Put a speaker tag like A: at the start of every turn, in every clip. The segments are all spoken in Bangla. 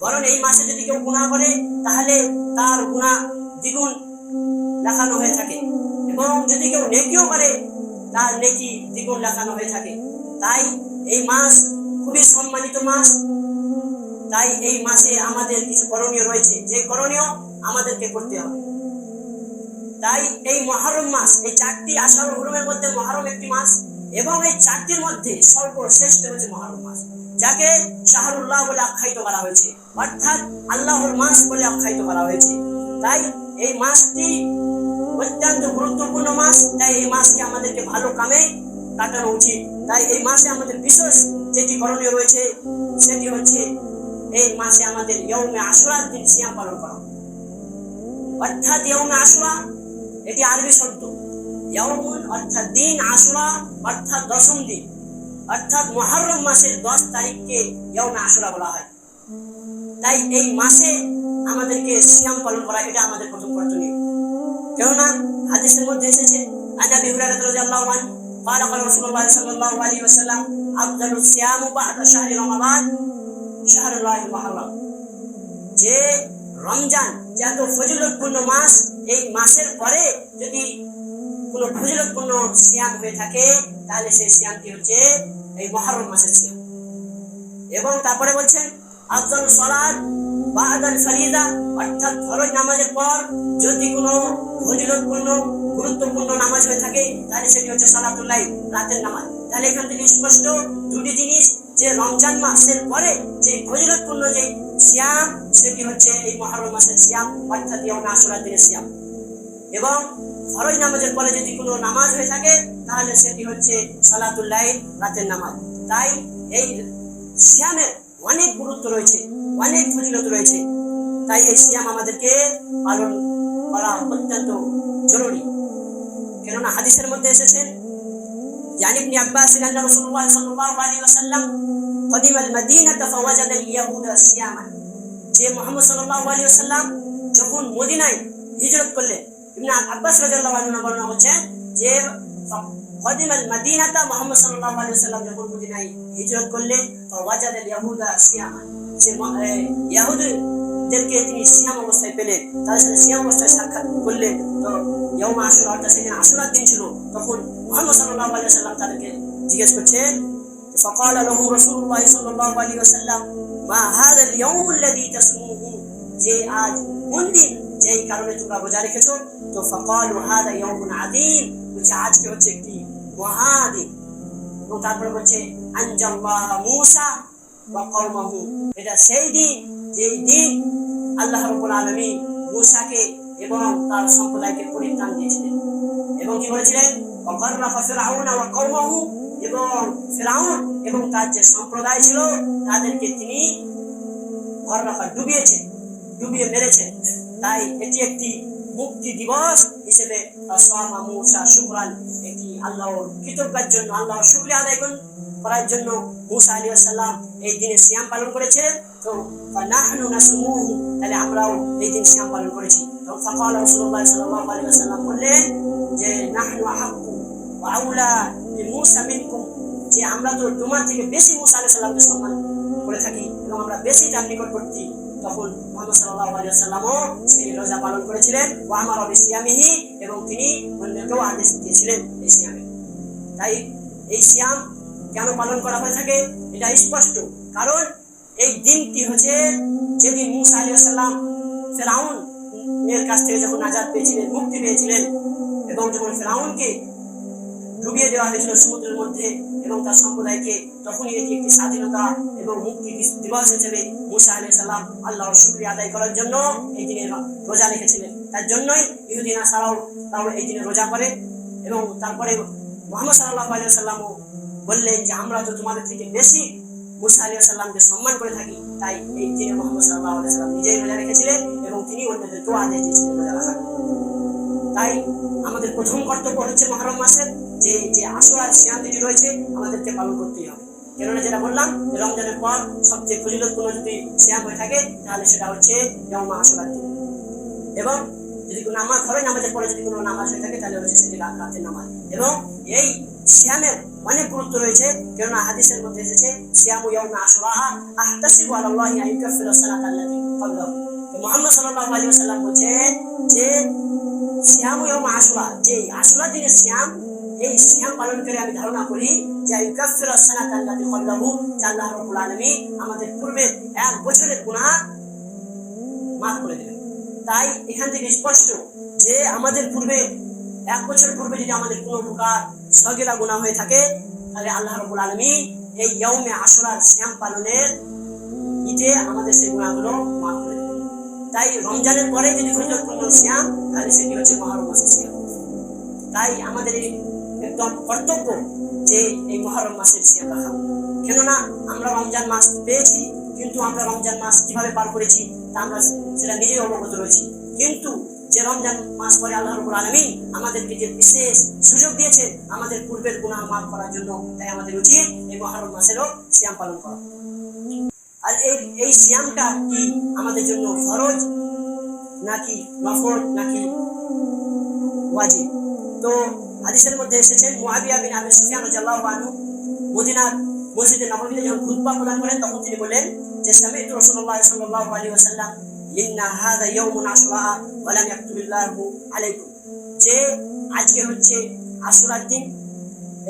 A: বরং এই মাসে যদি কেউ গুণা করে, তাহলে তার গুণা দ্বিগুণ লেখানো হয়ে থাকে। এবং যদি কেউ নেকিও করে, তার নেকি দ্বিগুণ লেখানো হয়ে থাকে। তাই এই মাস খুবই সম্মানিত মাস। তাই এই মাসে আমাদের কিছু করণীয় রয়েছে। যে করণীয় আমাদেরকে করতে হবে। তাই এই মহারম মাস, এই চারটি আষাঢ় হরমের মধ্যে মহারম একটি মাস। এবং এই চারটির মধ্যে সর্বশ্রেষ্ঠ হচ্ছে মহারম মাস, যাকে শাহরুল্লাহ বলে আখ্যায়িত করা হয়েছে, অর্থাৎ আল্লাহর মাস বলে আখ্যায়িত করা হয়েছে। তাই এই মাসটি অত্যন্ত গুরুত্বপূর্ণ মাস, তাই এই মাসকে আমাদেরকে ভালো কামে কাটানো উচিত। তাই এই মাসে আমাদের বিশেষ যেটি করণীয় রয়েছে, সেটি হচ্ছে এই মাসে আমাদের ইয়মে আশুরার দিন সিয়াম পালন করা। অর্থাৎ ইয়মে আশুরা, এটি আরবি শব্দ। ইয়মুন অর্থাৎ দিন আশুরা অর্থাৎ দশম দিন অর্থাৎ মহরম মাসের দশ তারিখকে ইয়মে আশুরা বলা হয় তাই এই মাসে আমাদেরকে সিয়াম পালন করা এটা আমাদের প্রথম কর্তব্য কেননা হাদিসের মধ্যে এসেছে আন আবি হুরায়রা রাদিয়াল্লাহু আনহু قال قال رسول الله صلى الله عليه وسلم افضل الصيام بعد شهر رمضان شهر الله المحرم যে রমজান যে এত ফজিলতপূর্ণ মাস এই মাসের পরে যদি কোনো ফজিলতপূর্ণ সিয়াম হয়ে থাকে, তাহলে সেই সিয়ামটি হচ্ছে এই মহরম মাসের সিয়াম। এবং তারপরে বলছেন, আফজল সলাদ ফরিদা, অর্থাৎ ফরজ নামাজের পর যদি কোনো গুরুত্বপূর্ণ নামাজ হয়ে থাকে, তাহলে সেটি হচ্ছে রাতের নামাজ। তাহলে এখান থেকে স্পষ্ট দুটি জিনিস, যে রমজান মাসের পরে যে যে সিয়াম, সেটি হচ্ছে এই মহরম মাসের সিয়াম, অর্থাৎ দিনের সিয়াম। এবং ফরজ নামাজের পরে যদি কোনো নামাজ হয়ে থাকে তাহলে সেটি হচ্ছে সালাতুল্লাহ রাতের নামাজ তাই এই সিয়ামের অনেক গুরুত্ব রয়েছে অনেক ফজিলত রয়েছে তাই এই সিয়াম আমাদেরকে পালন করা অত্যন্ত জরুরি কেননা হাদিসের মধ্যে এসেছেন عن ابن عباس ان رسول الله صلى الله عليه وسلم قدم المدينه فوجد اليهود صياما যে মোহাম্মদ সাল্লাল্লাহু আলাইহি ওয়াসাল্লাম যখন মদিনায় হিজরত করলেন ইবনে আব্বাস রাদিয়াল্লাহু আনহু বর্ণনা করছেন যে قدم المدينه محمد صلى الله عليه وسلم যখন মদিনায় হিজরত করলেন فوجد اليهود صياما যে ইয়াহুদদেরকে তিনি সিয়াম অবস্থায় পেলেন তাদের সাথে সিয়াম অবস্থায় সাক্ষাৎ করলেন তো ইয়ম আশুরা অর্থাৎ সেদিন আশুরার দিন ছিল তখন মোহাম্মদ সাল্লাল্লাহু আলাইহি সাল্লাম তাদেরকে জিজ্ঞেস করছেন فقال له رسول الله صلى الله عليه وسلم ما هذا اليوم الذي تصومه যে আজ কোন দিন যেই কারণে তোমরা রোজা রেখেছো তো ফকাল ওহাদা ইয়াউমুন আযীম বলছে আজকে হচ্ছে একটি মহাদিন এবং তারপরে বলছে আনজাল্লাহ মুসা ওয়া কওমাহু এটা সেই দিন যেই দিন আল্লাহ এবং তার সম্প্রদায়কে পরিত্রাণ দিয়েছিলেন এবং কি বলেছিলেন অকর্ণা ফিরাউন ওয়া এবং ফেরাউন এবং তার যে সম্প্রদায় ছিল তাদেরকে তিনি ঘর রাখা ডুবিয়েছেন ডুবিয়ে মেরেছেন তাই এটি একটি মুক্তি দিবস হিসেবে সামা মূসা শুকরান। এটি আল্লাহর কৃতজ্ঞতার জন্য, আল্লাহর শুকরিয়া আদায় করুন করার জন্য মুসা আলী সাল্লাম এই দিনে সিয়াম পালন করেছিলেন। তো নাহনু নাসুমুহু, তাহলে আমরাও এই দিন সিয়াম পালন করেছি। তো ফাকাল রাসূলুল্লাহ সাল্লাল্লাহু আলাইহি ওয়াসাল্লাম বললেন যে, নাহনু আহাক্কু আউলা বিমূসা মিনকুম। যে, আমরা তো তোমার থেকে বেশি মুসা আলাইহিস সালামকে সম্মান করে থাকি এবং আমরা বেশি তার নিকটবর্তী। তখন মোহাম্মদ সাল্লাল্লাহু আলাইহি ওয়াসাল্লামও সেই রোজা পালন করেছিলেন। ওয়া আমারা বিসিয়ামিহি এবং তিনি অন্যকেও আদেশ দিয়েছিলেন এই সিয়ামে। তাই এই সিয়াম কেন পালন করা হয়ে থাকে? এটা স্পষ্ট। কারণ এই দিনটি হচ্ছে যেদিন মুসা আলী সাল্লাম ফেরাউন এর কাছ থেকে যখন আজাদ পেয়েছিলেন, মুক্তি পেয়েছিলেন এবং যখন ফেরাউনকে ডুবিয়ে দেওয়া হয়েছিল সমুদ্রের মধ্যে এবং তার সম্প্রদায়কে তখনই এটি একটি স্বাধীনতা এবং মুক্তি দিবস হিসেবে মুসা আলী সাল্লাম আল্লাহর শুক্রিয়া আদায় করার জন্য এই দিনে রোজা রেখেছিলেন। তার জন্যই ইহুদিনা ছাড়াও তাও এই দিনে রোজা করে এবং তারপরে মোহাম্মদ সাল্লাহ আলী সাল্লামও বললেন যে, আমরা তো তোমাদের থেকে বেশি মুসা আলী সাল্লামকে সম্মান করে থাকি। তাই এই দিনে মোহাম্মদ সাল্লাহ আলী সাল্লাম নিজেই রোজা রেখেছিলেন এবং তিনি অন্যদের দোয়া আদেশ দিয়েছিলেন রোজা রাখার। তাই আমাদের প্রথম কর্তব্য হচ্ছে মহরম মাসের। যে যে আশুরার সিয়ামটি রয়েছে, আমাদেরকে পালন করতেই হবে। কেননা যেটা বললাম রমজানের পর সবচেয়ে ফজিলতপূর্ণ যদি সিয়াম হয়ে থাকে, তাহলে সেটা হচ্ছে ইয়মা আশুরার দিন। এবং যদি কোনো নামাজ ধরে নামাজের পরে যদি কোনো নামাজ হয়ে থাকে, তাহলে হচ্ছে সেটি রাত রাতের নামাজ। এবং এই সিয়ামের অনেক গুরুত্ব রয়েছে, কেননা হাদিসের মধ্যে এসেছে, সিয়ামু ইয়াউমে আশুরা আহতাসিবু আলাল্লাহি আন ইউকাফিরা সালাত আল্লাতি ক্বাবলাহু মুহাম্মদ সাল্লাল্লাহু আলাইহি ওয়াসাল্লাম বলেছেন যে, সিয়ামু ইয়াউমে আশুরা যে আশুরা দিনে সিয়াম এই সিয়াম পালন করে আমি ধারণা করি যে ইউকাফিরা সালাত আল্লাতি ক্বাবলাহু যে রাব্বুল আলামিন আমাদের পূর্বে এক বছরের গুনাহ মাফ করে দেবেন তাই এখান থেকে স্পষ্ট যে আমাদের পূর্বে, এক বছর পূর্বে যদি আমাদের কোনো প্রকার সগেরা গুণা হয়ে থাকে, তাহলে আল্লাহ রবুল আলমী এই ইয়মে আশুরার শ্যাম পালনের ঈদে আমাদের সেই গুণাগুলো মাফ করে দেবেন তাই রমজানের পরে যদি ফজর পূর্ণ শ্যাম তাহলে সেটি হচ্ছে মহরম মাসের শ্যাম তাই আমাদের এই একদম কর্তব্য যে এই মহরম মাসের শ্যাম রাখা কেননা আমরা রমজান মাস পেয়েছি, কিন্তু আমরা রমজান মাস কীভাবে পার করেছি তা আমরা সেটা নিজেই অবগত রয়েছি। কিন্তু যে রমজান মাস পরে আল্লাহ রবুল আলমী আমাদেরকে যে বিশেষ সুযোগ দিয়েছে আমাদের পূর্বের গুনাহ মাফ করার জন্য, তাই আমাদের উচিত এই মহরম মাসেরও শ্যাম পালন করা। আর এই এই শ্যামটা কি আমাদের জন্য ফরজ নাকি নফল নাকি ওয়াজিব? তো হাদিসের মধ্যে এসেছেন মুআবিয়া বিন আবি সুফিয়ান রাদিয়াল্লাহু আনহু মদিনার মসজিদে নববীতে যখন খুতবা প্রদান করেন, তখন তিনি বলেন যে, সামি'তু রাসূলুল্লাহ সাল্লাল্লাহু আলাইহি ওয়াসাল্লাম, ইন্না হাযা ইয়াউমুন আশুরা ওয়া লাম ইয়াকতুবিল্লাহু আলাইকুম। যে আজকে হচ্ছে আশুরার দিন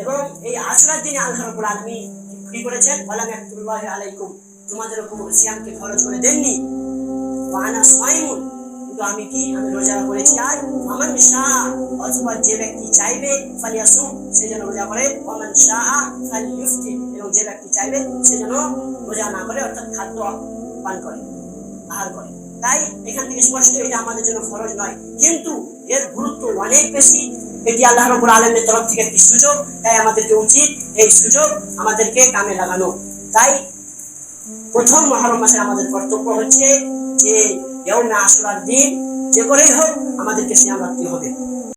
A: এবং এই আশুরার দিনে আল্লাহ রাব্বুল আলামিন কি করেছেন? ওয়া লাম ইয়াকতুবিল্লাহু আলাইকুম। তোমাদের উপর সিয়ামকে খরচ করে দেননি। ওয়া আনা সাইমুন। কিন্তু আমি কি? আমি রোজা করেছি আর শাহ। অথবা যে ব্যক্তি চাইবে সে যেন রোজা করে। শাহ এবং যে ব্যক্তি চাইবে, সে যেন রোজা না করে, অর্থাৎ খাদ্য পান করে, আহার করে। তাই এখান থেকে স্পষ্ট, এটা আমাদের জন্য ফরজ নয়। কিন্তু এর গুরুত্ব অনেক বেশি। এটি আল্লাহ রবুল আলমের তরফ থেকে একটি সুযোগ। তাই আমাদেরকে উচিত এই সুযোগ আমাদেরকে কামে লাগানো। তাই প্রথম মহরম মাসে আমাদের কর্তব্য হচ্ছে যে ইয়ৌমে আশুরার দিন যে করেই হোক আমাদেরকে সিয়াম রাখতে হবে।